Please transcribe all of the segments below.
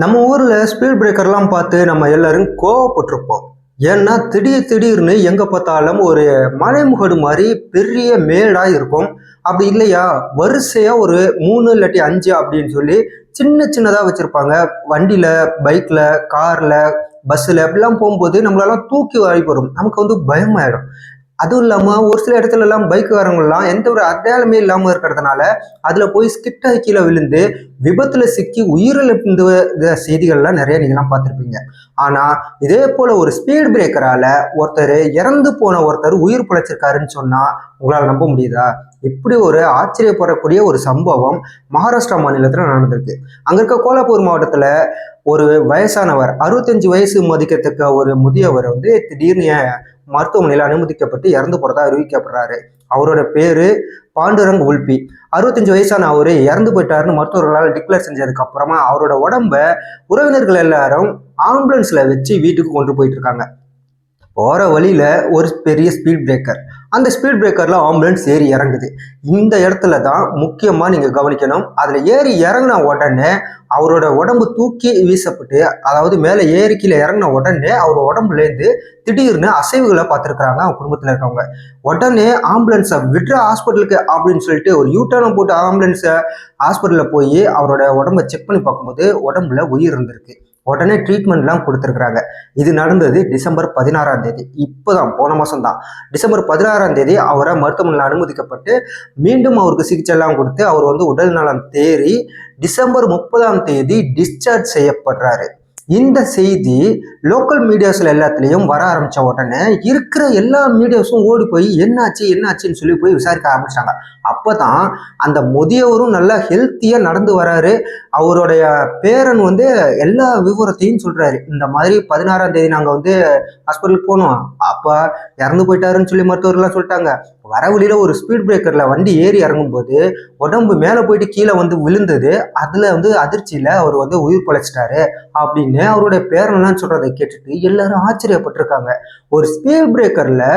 நம்ம ஊரில் ஸ்பீட் பிரேக்கர்லாம் பார்த்து நம்ம எல்லாரும் கோவப்பட்டிருப்போம். ஏன்னா திடீர் திடீர்னு எங்கே பார்த்தாலும் ஒரு மலைமுகடு மாதிரி பெரிய மேடாக இருக்கும். அப்படி இல்லையா? வரிசையாக ஒரு மூணு இல்லாட்டி அஞ்சு அப்படின்னு சொல்லி சின்ன சின்னதாக வச்சுருப்பாங்க. வண்டியில் பைக்கில் காரில் பஸ்ஸில் அப்படிலாம் போகும்போது நம்மளெல்லாம் தூக்கி வாரி வரும் நமக்கு வந்து பயமாயிடும். அதுவும் இல்லாமல் ஒரு சில இடத்துலலாம் எல்லாம் எந்த ஒரு அடையாளமே இல்லாமல் இருக்கிறதுனால அதில் போய் ஸ்கிட்டாகி கீழே விழுந்து விபத்தில் சிக்கி உயிரிழந்த செய்திகள்லாம் நிறைய நீங்களாம் பார்த்துருப்பீங்க. ஆனால் இதே போல் ஒரு ஸ்பீட் பிரேக்கரால் ஒருத்தர் இறந்து போன ஒருத்தர் உயிர் பிழைச்சிருக்காருன்னு சொன்னால் உங்களால் நம்ப முடியுதா? இப்படி ஒரு ஆச்சரியப்படக்கூடிய ஒரு சம்பவம் மகாராஷ்டிரா மாநிலத்தில் நடந்திருக்கு. அங்கே இருக்க கோலாப்பூர் மாவட்டத்தில் ஒரு வயசானவர் அறுபத்தஞ்சு வயசு மதிக்கத்தக்க ஒரு முதியவர் வந்து திடீர்னு மருத்துவமனையில் அனுமதிக்கப்பட்டு இறந்து போகிறதா அறிவிக்கப்படுறாரு. அவரோட பேர் பாண்டுரங் உல்பி. அறுபத்தஞ்சு வயசான அவர் இறந்து போயிட்டாருன்னு மருத்துவர்களால் டிக்ளேர் செஞ்சதுக்கு அப்புறமா அவரோட உடம்ப உறவினர்கள் எல்லாரும் ஆம்புலன்ஸில் வச்சு வீட்டுக்கு கொண்டு போயிட்டு இருக்காங்க. போகிற வழியில் ஒரு பெரிய ஸ்பீட் பிரேக்கர் அந்த ஸ்பீட் பிரேக்கரில் ஆம்புலன்ஸ் ஏறி இறங்குது. இந்த இடத்துல தான் முக்கியமாக நீங்கள் கவனிக்கணும். அதில் ஏறி இறங்கின உடனே அவரோட உடம்பு தூக்கி வீசப்பட்டு அதாவது மேலே ஏறி கீழே இறங்கின உடனே அவர் உடம்புலேருந்து திடீர்னு அசைவுகளை பார்த்துருக்குறாங்க அவங்க குடும்பத்தில் இருக்கவங்க. உடனே ஆம்புலன்ஸை விட்ற ஹாஸ்பிட்டலுக்கு அப்படின்னு சொல்லிட்டு ஒரு யூட்டர்னை போட்டு ஆம்புலன்ஸை ஹாஸ்பிட்டலில் போய் அவரோட உடம்பை செக் பண்ணி பார்க்கும்போது உடம்புல உயிர் இருந்திருக்கு. உடனே ட்ரீட்மெண்ட்லாம் கொடுத்துருக்குறாங்க. இது நடந்தது டிசம்பர் பதினாறாம் தேதி. இப்போ தான் போன மாதம் தான் டிசம்பர் பதினாறாம் தேதி அவரை மருத்துவமனையில் அனுமதிக்கப்பட்டு மீண்டும் அவருக்கு சிகிச்சைலாம் கொடுத்து அவர் வந்து உடல் நலம் தேறி டிசம்பர் முப்பதாம் தேதி டிஸ்சார்ஜ் செய்யப்படுறாரு. இந்த செய்தி லோக்கல் மீடியாஸில் எல்லாத்துலேயும் வர ஆரம்பித்த உடனே இருக்கிற எல்லா மீடியாஸும் ஓடி போய் என்னாச்சு என்னாச்சுன்னு சொல்லி போய் விசாரிக்க ஆரம்பிச்சிட்டாங்க. அப்போ தான் அந்த முதியவரும் நல்லா ஹெல்த்தியாக நடந்து வராரு. அவருடைய பேரன் வந்து எல்லா விவரத்தையும் சொல்கிறாரு இந்த மாதிரி பதினாறாம் தேதி நாங்கள் வந்து ஹாஸ்பிட்டலுக்கு போனோம். அப்போ இறந்து போயிட்டாருன்னு சொல்லி மருத்துவர்கள்லாம் சொல்லிட்டாங்க. வர வழியில் ஒரு ஸ்பீட் பிரேக்கரில் வண்டி ஏறி இறங்கும்போது உடம்பு மேலே போயிட்டு கீழே வந்து விழுந்தது அதில் வந்து அதிர்ச்சியில் அவர் வந்து உயிர் பழைச்சிட்டாரு அப்படின்னு அவருடைய பேரன்லாம் சொல்கிறத கேட்டுட்டு எல்லாரும் ஆச்சரியப்பட்டிருக்காங்க. ஒரு ஸ்பீட் பிரேக்கரில்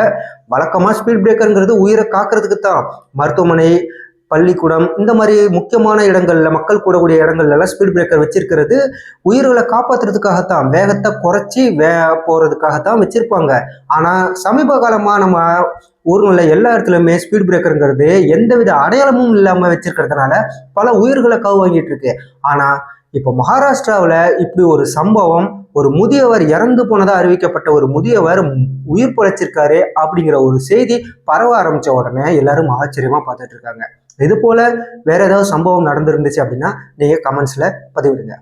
வழக்கமாக ஸ்பீட் பிரேக்கருங்கிறது உயிரை காக்கிறதுக்கு தான். மருத்துவமனை பள்ளிக்கூடம் இந்த மாதிரி முக்கியமான இடங்கள்ல மக்கள் கூடக்கூடிய இடங்கள்லாம் ஸ்பீட் பிரேக்கர் வச்சிருக்கிறது உயிர்களை காப்பாற்றுறதுக்காகத்தான் வேகத்தை குறைச்சி வே போகிறதுக்காகத்தான் வச்சிருப்பாங்க. ஆனால் சமீப காலமாக நம்ம ஊர்களில் எல்லா இடத்துலையுமே ஸ்பீட் பிரேக்கருங்கிறது எந்தவித அடையாளமும் இல்லாமல் வச்சிருக்கிறதுனால பல உயிர்களை கவு வாங்கிட்டு இருக்கு. ஆனால் இப்போ மகாராஷ்டிராவில் இப்படி ஒரு சம்பவம் ஒரு முதியவர் இறந்து போனதாக அறிவிக்கப்பட்ட ஒரு முதியவர் உயிர் பிழைச்சிருக்காரு அப்படிங்கிற ஒரு செய்தி பரவ ஆரம்பித்த உடனே எல்லாரும் ஆச்சரியமாக பார்த்துட்டு இருக்காங்க. இது போல் வேற ஏதாவது சம்பவம் நடந்திருந்துச்சு அப்படின்னா நீங்கள் கமெண்ட்ஸில் பதிவிடுங்க.